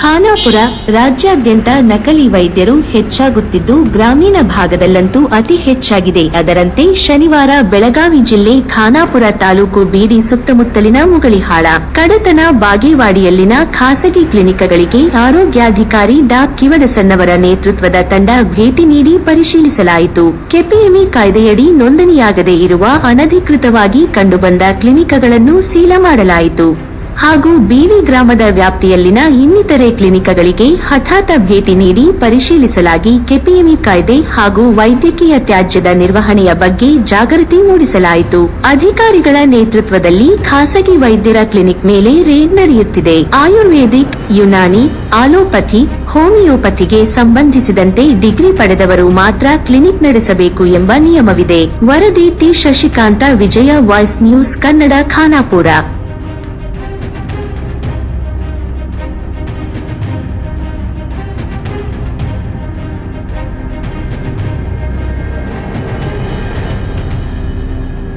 ಖಾನಾಪುರ ರಾಜ್ಯಾದ್ಯಂತ ನಕಲಿ ವೈದ್ಯರು ಹೆಚ್ಚಾಗುತ್ತಿದ್ದು ಗ್ರಾಮೀಣ ಭಾಗದಲ್ಲಂತೂ ಅತಿ ಹೆಚ್ಚಾಗಿದೆ. ಅದರಂತೆ ಶನಿವಾರ ಬೆಳಗಾವಿ ಜಿಲ್ಲೆ ಖಾನಾಪುರ ತಾಲೂಕು ಬೀಡಿ ಸುತ್ತಮುತ್ತಲಿನ ಮುಗಳಿಹಾಳ ಕಡತನ ಬಾಗೇವಾಡಿಯಲ್ಲಿನ ಖಾಸಗಿ ಕ್ಲಿನಿಕ್ಗಳಿಗೆ ಆರೋಗ್ಯಾಧಿಕಾರಿ ಡಾ. ಕಿವಡಸನ್ನವರ ನೇತೃತ್ವದ ತಂಡ ಭೇಟಿ ನೀಡಿ ಪರಿಶೀಲಿಸಲಾಯಿತು. ಕೆಪಿಎಂಇ ಕಾಯ್ದೆಯಡಿ ನೋಂದಣಿಯಾಗದೇ ಇರುವ ಅನಧಿಕೃತವಾಗಿ ಕಂಡುಬಂದ ಕ್ಲಿನಿಕ್ಗಳನ್ನು ಸೀಲ ಮಾಡಲಾಯಿತು. ಹಾಗೂ ಬಿವಿ ಗ್ರಾಮದ ವ್ಯಾಪ್ತಿಯಲ್ಲಿನ ಇನ್ನಿತರೆ ಕ್ಲಿನಿಕ್ಗಳಿಗೆ ಹಠಾತ್ ಭೇಟಿ ನೀಡಿ ಪರಿಶೀಲಿಸಲಾಗಿ ಕೆಪಿಎಂಇ ಕಾಯ್ದೆ ಹಾಗೂ ವೈದ್ಯಕೀಯ ತ್ಯಾಜ್ಯದ ನಿರ್ವಹಣೆಯ ಬಗ್ಗೆ ಜಾಗೃತಿ ಮೂಡಿಸಲಾಯಿತು. ಅಧಿಕಾರಿಗಳ ನೇತೃತ್ವದಲ್ಲಿ ಖಾಸಗಿ ವೈದ್ಯರ ಕ್ಲಿನಿಕ್ ಮೇಲೆ ರೇಡ್ ನಡೆಯುತ್ತಿದೆ. ಆಯುರ್ವೇದಿಕ್, ಯುನಾನಿ ಆಲೋಪಥಿ ಹೋಮಿಯೋಪತಿಗೆ ಸಂಬಂಧಿಸಿದಂತೆ ಡಿಗ್ರಿ ಪಡೆದವರು ಮಾತ್ರ ಕ್ಲಿನಿಕ್ ನಡೆಸಬೇಕು ಎಂಬ ನಿಯಮವಿದೆ. ವರದಿ T. Shashikanth, Vijaya voice news Kannada, Khanapur.